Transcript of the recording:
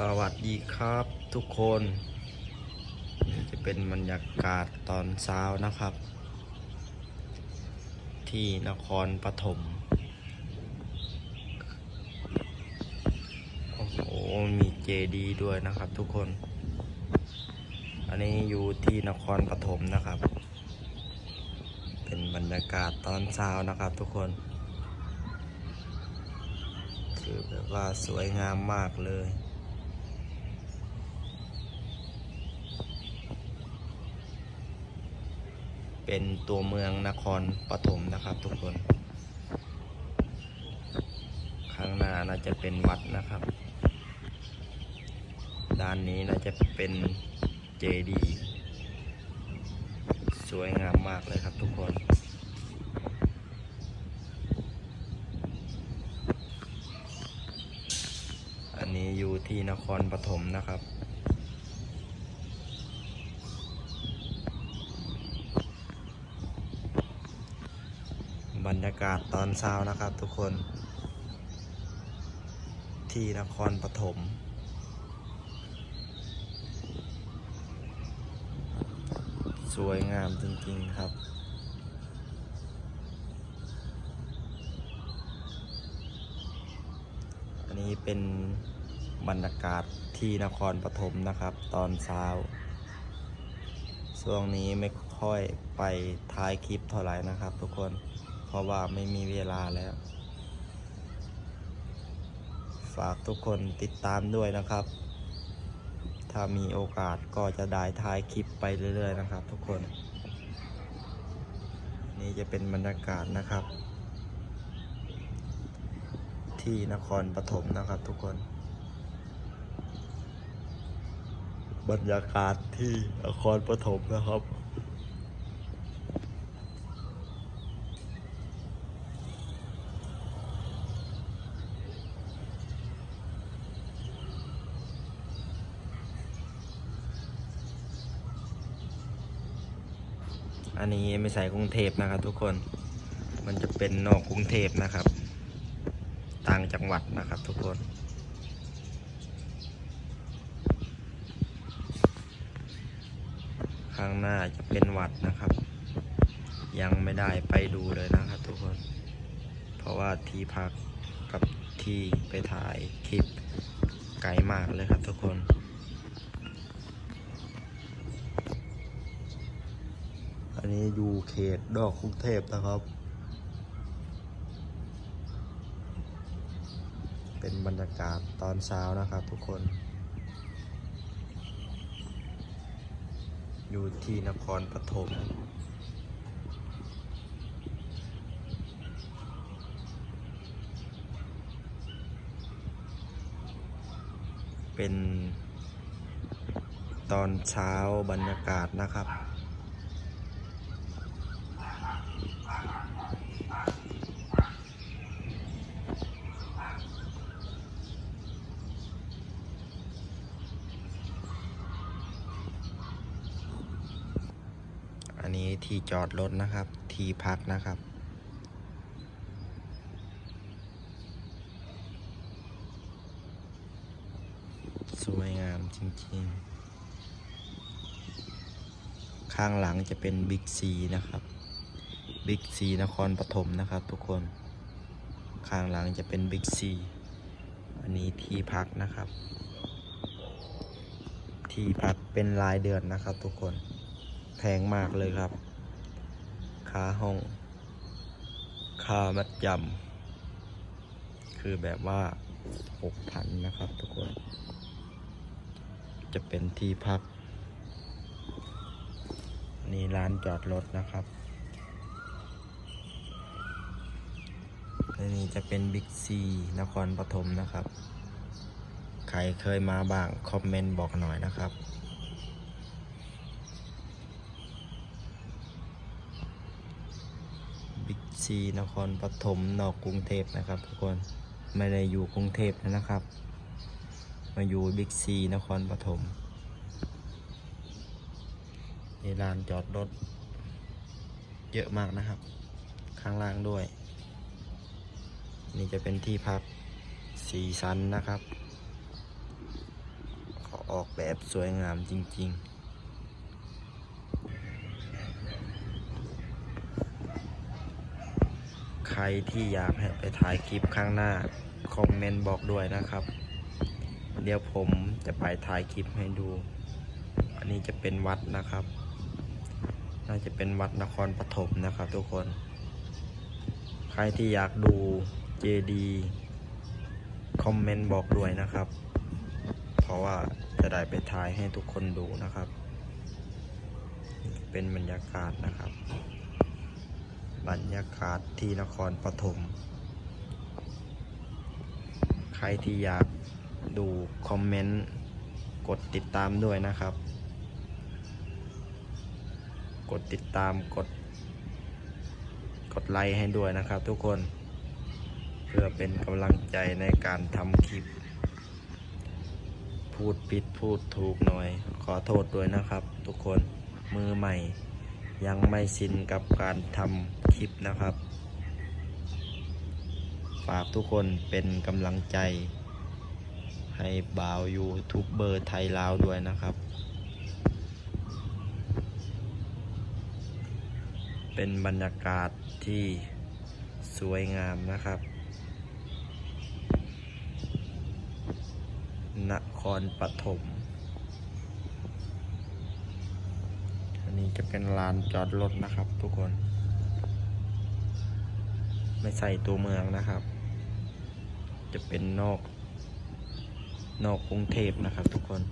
สวัสดีครับทุกคนนี่จะเป็นบรรยากาศตอนเช้านะครับ ที่นครปฐมโอ้โหมีเจดีด้วยนะครับทุกคน อันนี้อยู่ที่นครปฐมนะครับ เป็นบรรยากาศตอนเช้านะครับทุกคนคือแบบว่าสวยงามมากเลย เป็นตัวเมืองนครปฐมนะครับทุกคน ข้างหน้าน่าจะเป็นวัดนะครับ ด้านนี้น่าจะเป็นเจดีย์สวยงามมากเลยครับทุกคนอันนี้อยู่ที่นครปฐมนะครับ บรรยากาศตอนเช้านะครับทุกคน ที่นครปฐมสวยงามจริงๆครับ อันนี้เป็นบรรยากาศที่นครปฐมนะครับ ตอนเช้า ช่วงนี้ไม่ค่อยไปท้ายคลิปเท่าไหร่นะครับทุกคน ราะว่าไม่มีเวลาแล้ว ฝากทุกคนติดตามด้วยนะครับ ถ้ามีโอกาสก็จะได้ท้ายคลิปไปเรื่อย ๆ นะครับ ทุกคน นี่จะเป็นบรรยากาศนะครับ ที่นครปฐมนะครับทุกคน บรรยากาศที่นครปฐมนะครับ อันนี้ไม่ใส่กรุงเทพนะครับ ทุกคน มันจะเป็นนอกกรุงเทพนะครับ ต่างจังหวัดนะครับ ทุกคน ข้างหน้าจะเป็นวัดนะครับ ยังไม่ได้ไปดูเลยนะครับ ทุกคน เพราะว่าที่พักกับที่ไปถ่ายคลิปไกลมากเลยครับทุกคน อันนี้อยู่เขตดอกกรุงเทพนะครับ เป็นบรรยากาศตอนเช้านะครับทุกคน อยู่ที่นครปฐมเป็นตอนเช้าบรรยากาศนะครับ อันนี้ ที่จอดรถนะครับ ที่พักนะครับ สวยงามจริงๆ ข้างหลังจะเป็นบิ๊กซีนะครับบิ๊กซีนครปฐมนะครับ ทุกคน ข้างหลังจะเป็นบิ๊กซีอันนี้ที่พักนะครับ ที่พักเป็นรายเดือนนะครับทุกคน พงมากเลยครับค่าห้องค่ามัดจำคือแบบว่าหกพันนะครับทุกคน จะเป็นที่พัก นี่ร้านจอดรถนะครับและนี่จะเป็นบิ๊กซีนครปฐมนะครับ ใครเคยมาบ้าง คอมเมนต์บอกหน่อยนะครับ บิ๊กซีนครปฐมนอกกรุงเทพนะครับ ทุกคนไม่ได้อยู่กรุงเทพนะครับ มาอยู่บิ๊กซีนครปฐมในลานจอดรถ เยอะมากนะครับ ข้างล่างด้วย นี่จะเป็นที่พักสีสันนะครับออกแบบสวยงามจริง ๆ ใค รที่อยากให้ไปถ่ายคลิปข้างหน้า คอมเมนต์บอกด้วยนะครับ เดี๋ยวผมจะไปถ่ายคลิปให้ดู อันนี้จะเป็นวัดนะครับ น่าจะเป็นวัดนครปฐมนะครับ ทุกคน ใครที่อยากดูเจดีคอมเมนต์บอกด้วยนะครับ เพราะว่าจะได้ไปถ่ายให้ทุกคนดูนะครับ เป็นบรรยากาศนะครับ บรรยากาศที่นครปฐม ใครที่อยากดูคอมเมนต์ กดติดตามด้วยนะครับ กดติดตามกด กดไลค์ให้ด้วยนะครับทุกคน เพื่อเป็นกำลังใจในการทำคลิป พูดผิดพูดถูกหน่อย ขอโทษด้วยนะครับทุกคนมือใหม่ ยังไม่ชินกับการทำคลิปนะครับ ฝากทุกคนเป็นกำลังใจ ให้บ่าวยูทูบเบอร์ไทยลาวด้วยนะครับ เป็นบรรยากาศที่สวยงามนะครับ นครปฐม อันนี้ จะเป็นลานจอดรถนะครับ ทุกคน ไม่ใส่ตัวเมืองนะครับ จะเป็นนอก นอกกรุงเทพนะครับ ทุกคน